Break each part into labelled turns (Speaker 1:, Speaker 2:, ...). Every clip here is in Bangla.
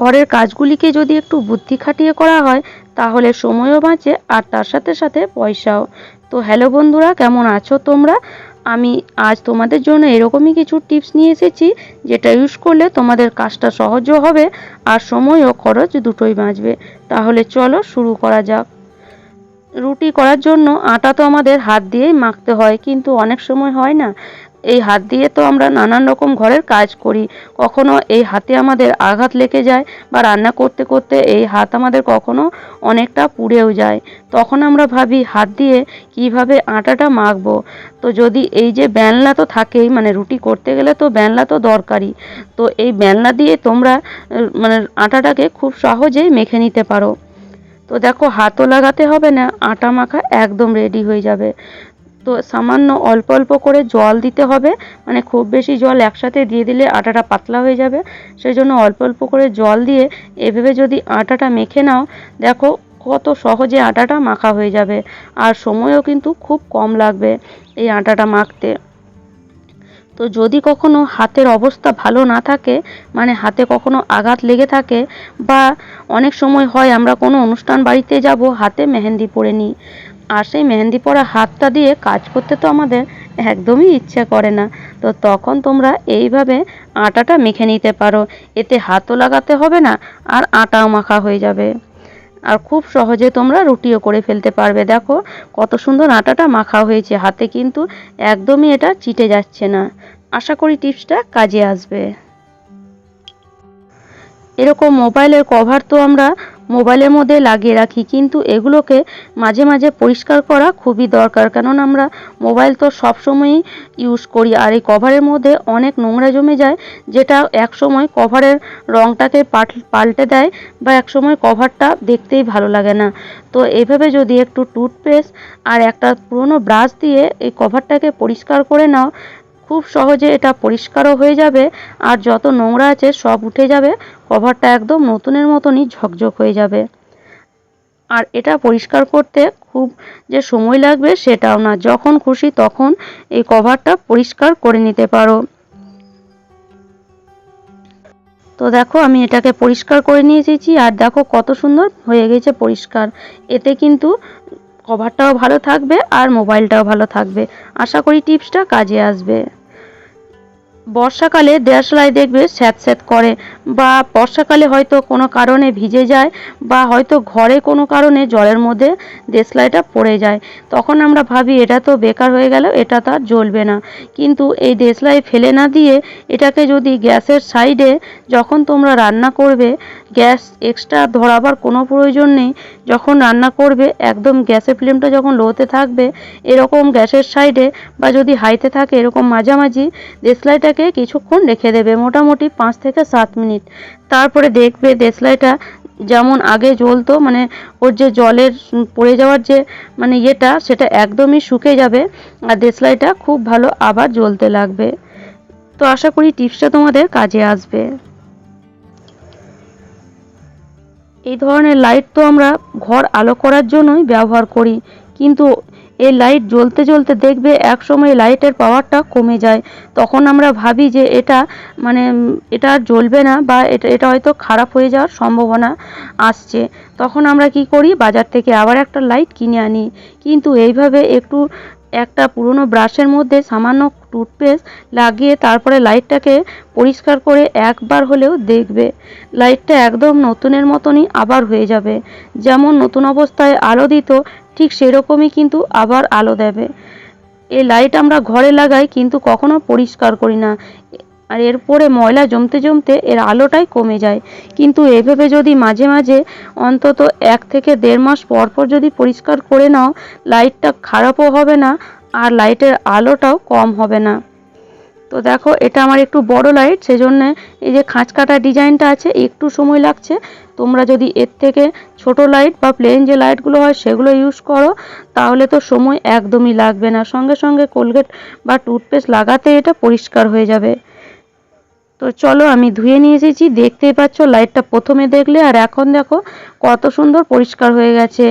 Speaker 1: ঘরের কাজগুলিকে যদি একটু বুদ্ধি খাটিয়ে করা হয়, তাহলে সময়ও বাঁচে আর তার সাথে সাথে পয়সাও। তো হ্যালো বন্ধুরা, কেমন আছো তোমরা? আমি আজ তোমাদের জন্য এরকমই কিছু টিপস নিয়ে এসেছি, যেটা ইউজ করলে তোমাদের কাজটা সহজও হবে আর সময় ও খরচ দুটোই বাঁচবে। তাহলে চলো শুরু করা যাক। রুটি করার জন্য আটা তো আমাদের হাত দিয়েই মাখতে হয়, কিন্তু অনেক সময় হয় না। এই হাত দিয়ে তো আমরা নানান রকম ঘরের কাজ করি। কখনো এই হাতে আমাদের আঘাত লেগে যায় বা রান্না করতে করতে এই হাত আমাদের কখনো অনেকটা পুড়েও যায়। তখন আমরা ভাবি, হাত দিয়ে কীভাবে আটাটা মাখবো? তো যদি এই যে বেলনা তো থাকেই মানে রুটি করতে গেলে তো বেলনা তো দরকারি তো এই বেলনা দিয়ে তোমরা মানে আটাটাকে খুব সহজেই মেখে নিতে পারো। তো দেখো, হাতও লাগাতে হবে না, আটা মাখা একদম রেডি হয়ে যাবে। তো সামান্য অল্প অল্প করে জল দিতে হবে। মানে খুব বেশি জল একসাথে দিয়ে দিলে আটাটা পাতলা হয়ে যাবে। সেই জন্য অল্প অল্প করে জল দিয়ে এভাবে যদি আটাটা মেখে নাও, দেখো কত সহজে আটাটা মাখা হয়ে যাবে। আর সময়ও কিন্তু খুব কম লাগবে এই আটাটা মাখতে। তো যদি কখনো হাতের অবস্থা ভালো না থাকে মানে হাতে কখনো আঘাত লেগে থাকে বা অনেক সময় হয় আমরা কোনো অনুষ্ঠান বাড়িতে যাব, হাতে মেহেন্দি পরে নিই। আর সেই মেহেন্দি পরা হাতটা দিয়ে কাজ করতে তো আমাদের একদমই ইচ্ছা করে না। তো তখন তোমরা এইভাবে আটাটা মেখে নিতে পারো। এতে হাতও লাগাতে হবে না, আর আটাও মাখা হয়ে যাবে। আর খুব সহজে তোমরা রুটিও করে ফেলতে পারবে। দেখো কত সুন্দর আটাটা মাখা হয়েছে। হাতে কিন্তু একদমই এটা চিটে যাচ্ছে না। আশা করি টিপসটা কাজে আসবে। এরকম মোবাইলের কভার তো আমরা মোবাইলের মধ্যে লাগিয়ে রাখি। কিন্তু এগুলোকে মাঝে মাঝে পরিষ্কার করা খুবই দরকার। কারণ আমরা মোবাইল তো সবসময়ই ইউজ করি। আর এই কভারের মধ্যে অনেক নোংরা জমে যায়, যেটা এক সময় কভারের রঙটাকে পাল্টে দেয় বা এক সময় কভারটা দেখতেই ভালো লাগে না। তো এভাবে যদি একটু টুথপেস্ট আর একটা পুরনো ব্রাশ দিয়ে এই কভারটাকে পরিষ্কার করে নাও, খুব সহজে এটা পরিষ্কারও হয়ে যাবে। আর যত নোংরা আছে সব উঠে যাবে। কভারটা একদম নতুনের মতনই ঝকঝক হয়ে যাবে। আর এটা পরিষ্কার করতে খুব যে সময় লাগবে সেটাও না। যখন খুশি তখন এই কভারটা পরিষ্কার করে নিতে পারো। তো দেখো, আমি এটাকে পরিষ্কার করে নিয়ে এসেছি আর দেখো কত সুন্দর হয়ে গেছে পরিষ্কার। এতে কিন্তু কভারটাও ভালো থাকবে আর মোবাইলটাও ভালো থাকবে। আশা করি টিপসটা কাজে আসবে। বর্ষাকালে দেশলাই দেখবে স্যাঁত স্যাঁত করে, বা বর্ষাকালে হয়তো কোনো কারণে ভিজে যায়, বা হয়তো ঘরে কোনো কারণে জলের মধ্যে দেশলাইটা পড়ে যায়। তখন আমরা ভাবি, এটা তো বেকার হয়ে গেল, এটা তো আর জ্বলবে না। কিন্তু এই দেশলাই ফেলে না দিয়ে এটাকে যদি গ্যাসের সাইডে যখন তোমরা রান্না করবে, গ্যাস এক্সট্রা ধরাবার কোনো প্রয়োজন নেই। যখন রান্না করবে, একদম গ্যাসের ফ্লেমটা যখন লোতে থাকবে, এরকম গ্যাসের সাইডে বা যদি হাইতে থাকে, এরকম মাঝামাঝি দেশলাইটাকে কিছুক্ষণ রেখে দেবে, মোটামুটি পাঁচ থেকে সাত মিনিট। তারপরে দেখবে দেশলাইটা যেমন আগে জ্বলতো মানে ওর যে জলের পড়ে যাওয়ার যে মানে ইয়েটা, সেটা একদমই শুকে যাবে আর দেশলাইটা খুব ভালো আবার জ্বলতে লাগবে। তো আশা করি টিপসটা তোমাদের কাজে আসবে। এই ধরনের লাইট তো আমরা ঘর আলো করার জন্যই ব্যবহার করি, কিন্তু এই লাইট জ্বলতে জ্বলতে দেখবে এক সময় লাইটের পাওয়ারটা কমে যায়। তখন আমরা ভাবি যে এটা মানে এটা আর জ্বলবে না বা এটা এটা হয়তো খারাপ হয়ে যাওয়ার সম্ভাবনা আসছে। তখন আমরা কি করি? বাজার থেকে আবার একটা লাইট কিনে আনি। কিন্তু এইভাবে একটু একটা পুরনো ব্রাশের মধ্যে সামান্য টুথপেস্ট লাগিয়ে তারপরে লাইটটাকে পরিষ্কার করে একবার হলেও দেখবে। লাইটটা একদম নতুনের মতনই আবার হয়ে যাবে। যেমন নতুন অবস্থায় আলো দিত, ঠিক সেরকমই কিন্তু আবার আলো দেবে। এই লাইট আমরা ঘরে লাগাই কিন্তু কখনো পরিষ্কার করি না। আর এরপরে ময়লা জমতে জমতে এর আলোটাই কমে যায়। কিন্তু এভাবে যদি মাঝে মাঝে অন্তত এক থেকে দেড় মাস পর পর যদি পরিষ্কার করে নাও, লাইটটা খারাপও হবে না আর লাইটের আলোটাও কম হবে না। তো দেখো, এটা আমার একটু বড় লাইট, সেজন্য এই যে খাঁচ কাটা ডিজাইনটা আছে, একটু সময় লাগছে। তোমরা যদি এর থেকে ছোট লাইট বা প্লেন যে লাইটগুলো হয়, সেগুলো ইউজ করো, তাহলে তো সময় একদমই লাগবে না। সঙ্গে সঙ্গে কোলগেট বা টুথপেস্ট লাগাতে এটা পরিষ্কার হয়ে যাবে। তো চলো আমি ধুয়ে নিয়ে এসেছি। দেখতেই পাচ্ছ লাইটটা প্রথমে দেখলে আর এখন দেখো কত সুন্দর পরিষ্কার হয়ে গেছে।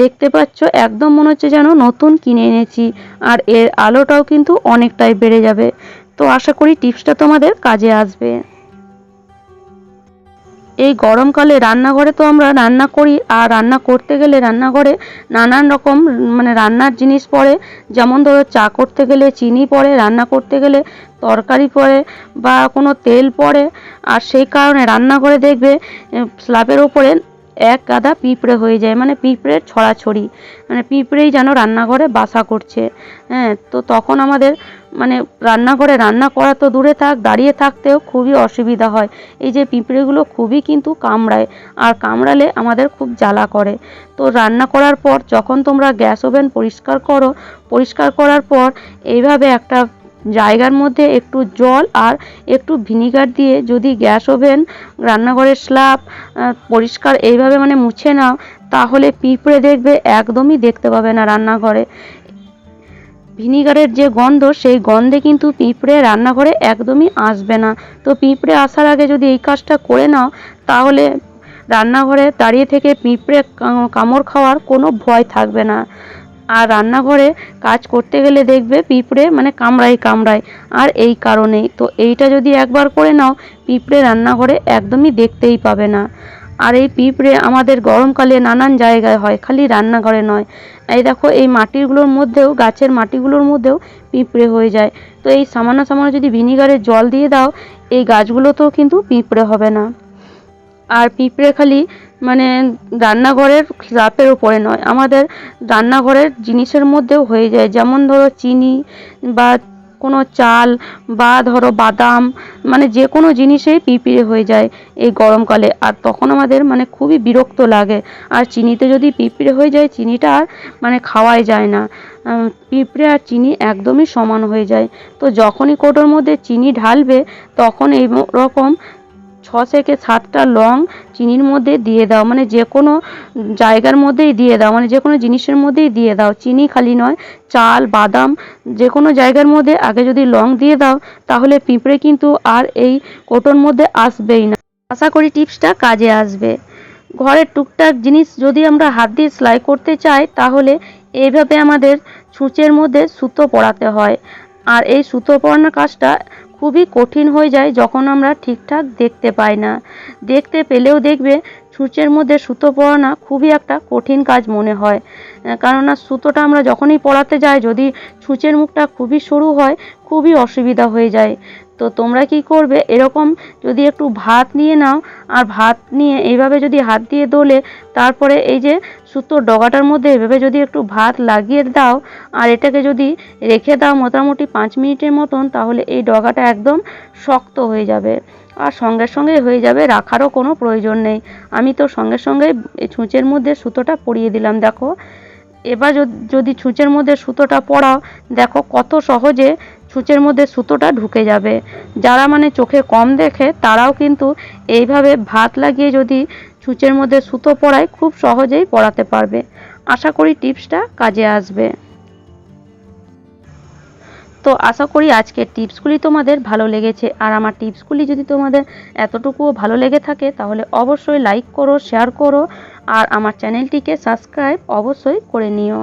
Speaker 1: দেখতে পাচ্ছ, একদম মনে হচ্ছে যেন নতুন কিনে এনেছি আর এর আলোটাও কিন্তু অনেকটাই বেড়ে যাবে। তো আশা করি টিপসটা তোমাদের কাজে আসবে। এই গরমকালে রান্নাঘরে তো আমরা রান্না করি, আর রান্না করতে গেলে রান্নাঘরে নানান রকম মানে রান্নার জিনিস পড়ে, যেমন ধরো চা করতে গেলে চিনি পড়ে, রান্না করতে গেলে তরকারি পড়ে বা কোনো তেল পড়ে, আর সেই কারণে রান্নাঘরে দেখবে স্ল্যাবের ওপরে এক গাদা পিঁপড়ে হয়ে যায় মানে পিঁপড়ের ছড়াছড়ি মানে পিঁপড়েই যেন রান্নাঘরে বাসা করছে হ্যাঁ তো তখন আমাদের মানে রান্নাঘরে রান্না করা তো দূরে থাক, দাঁড়িয়ে থাকতেও খুবই অসুবিধা হয়। এই যে পিঁপড়েগুলো খুবই কিন্তু কামড়ায়, আর কামড়ালে আমাদের খুব জ্বালা করে। তো রান্না করার পর যখন তোমরা গ্যাস ওভেন পরিষ্কার করো, পরিষ্কার করার পর এইভাবে একটা জায়গার মধ্যে একটু জল আর একটু ভিনিগার দিয়ে যদি গ্যাস ওভেন, রান্নাঘরের স্ল্যাব পরিষ্কার এইভাবে মানে মুছে নাও, তাহলে পিঁপড়ে দেখবে একদমই দেখতে পাবে না রান্নাঘরে। ভিনিগারের যে গন্ধ, সেই গন্ধে কিন্তু পিঁপড়ে রান্নাঘরে একদমই আসবে না। তো পিঁপড়ে আসার আগে যদি এই কাজটা করে নাও, তাহলে রান্নাঘরে দাঁড়িয়ে থেকে পিঁপড়ে কামড় খাওয়ার কোনো ভয় থাকবে না। আর রান্নাঘরে কাজ করতে গেলে দেখবে পিঁপড়ে মানে কামড়ায় কামড়ায়। আর এই কারণেই, তো এইটা যদি একবার করে নাও, পিঁপড়ে রান্নাঘরে একদমই দেখতেই পাবে না। আর এই পিঁপড়ে আমাদের গরমকালে নানান জায়গায় হয়, খালি রান্নাঘরে নয়। এই দেখো, এই মাটিগুলোর মধ্যেও, গাছের মাটিগুলোর মধ্যেও পিঁপড়ে হয়ে যায়। তো এই সামান্য সামান্য যদি ভিনিগারের জল দিয়ে দাও, এই গাছগুলোতেও কিন্তু পিঁপড়ে হবে না। আর পিঁপড়ে খালি মানে রান্নাঘরের স্ল্যাপের উপরে নয়, আমাদের রান্নাঘরের জিনিসের মধ্যেও হয়ে যায়। যেমন ধরো চিনি বা কোনো চাল বা ধরো বাদাম মানে যে কোনো জিনিসেই পিঁপড়ে হয়ে যায় এই গরমকালে। আর তখন আমাদের মানে খুবই বিরক্ত লাগে। আর চিনিতে যদি পিঁপড়ে হয়ে যায়, চিনিটা আর মানে খাওয়াই যায় না। পিঁপড়ে আর চিনি একদমই সমান হয়ে যায়। তো যখনই কোটোর মধ্যে চিনি ঢালবে, তখন এই রকম ছ থেকে সাতটা লং চিনির মধ্যে দিয়ে দাও মানে যে কোনো জায়গার মধ্যেই দিয়ে দাও মানে যে কোনো জিনিসের মধ্যেই দিয়ে দাও। চিনি খালি নয়, চাল, বাদাম, যে কোনো জায়গার মধ্যে আগে যদি লং দিয়ে দাও, তাহলে পিঁপড়ে কিন্তু আর এই কোটোর মধ্যে আসবেই না। আশা করি টিপসটা কাজে আসবে। ঘরের টুকটাক জিনিস যদি আমরা হাত দিয়ে সেলাই করতে চাই, তাহলে এইভাবে আমাদের ছুঁচের মধ্যে সুতো পরাতে হয়। আর এই সুতো পরানোর কাজটা খুবই কঠিন হয়ে যায় যখন আমরা ঠিকঠাক দেখতে পাই না। দেখতে পেলেও দেখবে সূচের মধ্যে সুতো পরানো খুবই একটা কঠিন কাজ মনে হয়। কেননা সুতোটা আমরা যখনই পড়াতে যাই, যদি সূচের মুখটা খুবই সরু হয়, খুবই অসুবিধা হয়ে যায়। তো তোমরা কি করবে? এরকম যদি একটু ভাত নিয়ে নাও, আর ভাত নিয়ে এইভাবে যদি হাত দিয়ে দোলে, তারপরে এই যে সুতোর ডগাটার মধ্যে এভাবে যদি একটু ভাত লাগিয়ে দাও, আর এটাকে যদি রেখে দাও মোটামুটি পাঁচ মিনিটের মতন, তাহলে এই ডগাটা একদম শক্ত হয়ে যাবে। আর সঙ্গে সঙ্গে হয়ে যাবে, রাখারও কোনো প্রয়োজন নেই। আমি তো সঙ্গে সঙ্গে ছুঁচের মধ্যে সুতোটা পরিয়ে দিলাম, দেখো। এবার যদি ছুঁচের মধ্যে সুতোটা পড়াও, দেখো কত সহজে ছুঁচের মধ্যে সুতোটা ঢুকে যাবে। যারা মানে চোখে কম দেখে, তারাও কিন্তু এইভাবে ভাত লাগিয়ে যদি ছুঁচের মধ্যে সুতো পরায়, খুব সহজেই পরাতে পারবে। আশা করি টিপসটা কাজে আসবে। তো আশা করি আজকের টিপসগুলি তোমাদের ভালো লেগেছে। আর আমার টিপসগুলি যদি তোমাদের এতটুকুও ভালো লেগে থাকে, তাহলে অবশ্যই লাইক করো, শেয়ার করো, আর আমার চ্যানেলটিকে সাবস্ক্রাইব অবশ্যই করে নিও।